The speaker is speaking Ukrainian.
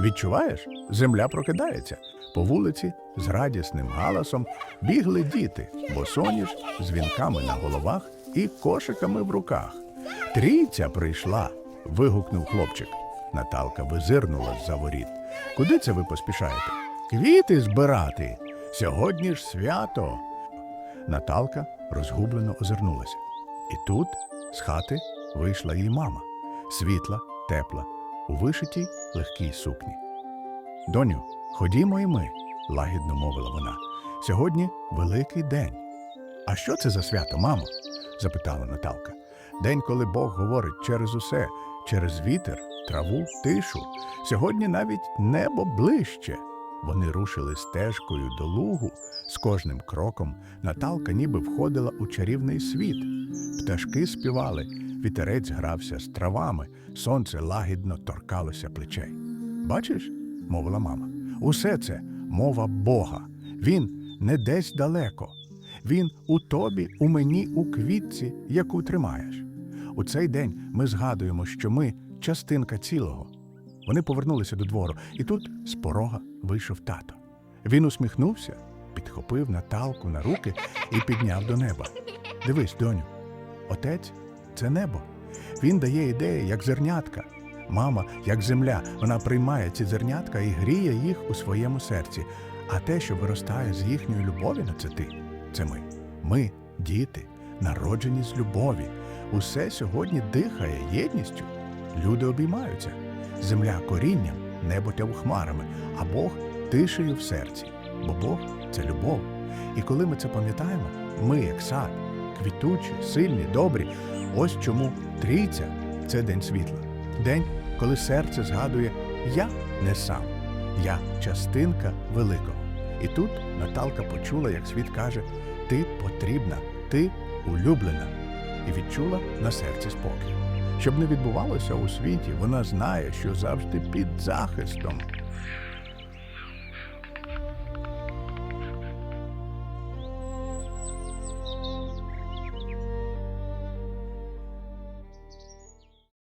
Відчуваєш? Земля прокидається. По вулиці з радісним галасом бігли діти, босоніж з вінками на головах і кошиками в руках. Трійця прийшла. вигукнув хлопчик. Наталка визирнула з-за воріт. Куди це ви поспішаєте? Квіти збирати. Сьогодні ж свято. Наталка розгублено озирнулася. І тут з хати вийшла її мама, світла, тепла, у вишитій легкій сукні. Доню, ходімо і ми, лагідно мовила вона. Сьогодні великий день. А що це за свято, мамо? запитала Наталка. День, коли Бог говорить через усе, через вітер, траву, тишу. Сьогодні навіть небо ближче. Вони рушили стежкою до лугу. З кожним кроком Наталка ніби входила у чарівний світ. Пташки співали, вітерець грався з травами, сонце лагідно торкалося плечей. Бачиш, мовила мама, усе це мова Бога. Він не десь далеко. Він у тобі, у мені, у квітці, яку тримаєш. У цей день ми згадуємо, що ми частинка цілого. Вони повернулися до двору, і тут з порога вийшов тато. Він усміхнувся, підхопив Наталку на руки і підняв до неба. Дивись, доню, отець це небо. Він дає ідеї, як зернятка. Мама, як земля, вона приймає ці зернятка і гріє їх у своєму серці. А те, що виростає з їхньої любові на це ти, це ми. Ми, діти, народжені з любові. Усе сьогодні дихає єдністю. Люди обіймаються. Земля корінням, небо тяв хмарами, а Бог тишею в серці. Бо Бог це любов. І коли ми це пам'ятаємо, ми, як сад, квітучі, сильні, добрі. Ось чому трійця це день світла. День, коли серце згадує Я не сам, я частинка великого. І тут Наталка почула, як світ каже: Ти потрібна, ти улюблена, і відчула на серці спокій. Щоб не відбувалося у світі, вона знає, що завжди під захистом.